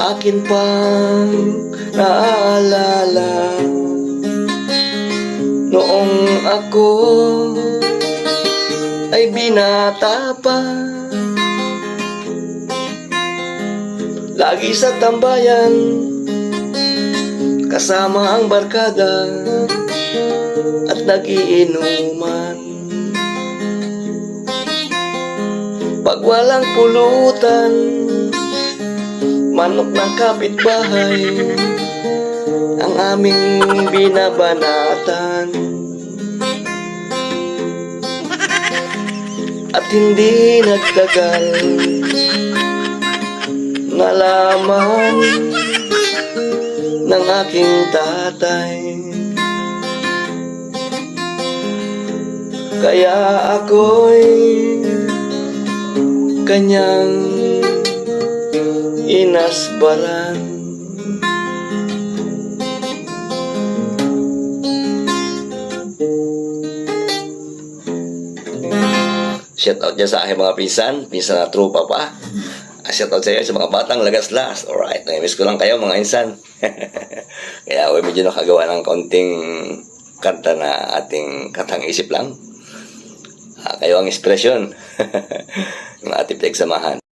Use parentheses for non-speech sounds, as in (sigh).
akin pang naaalala Noong ako ay binata pa Lagi sa tambayan Kasama ang barkada At nagiinuman. Pag walang pulutan Manok ng kapitbahay Ang aming binabanatan. At hindi nagtagal Nalaman ng aking tatay. Kaya ako'y kanyang inasbaran Shout out dyan sa aking mga pinsan, pinsan na trupa pa. Ah, Shout out sa iyo sa mga batang lagas-las. Alright, nangimiss ko lang kayo mga insan. (laughs) Kaya ako medyo nakagawa ng konting kanta na ating katang isip lang. Ah, kayo ang ekspresyon (laughs) ng ating pinagsamahan.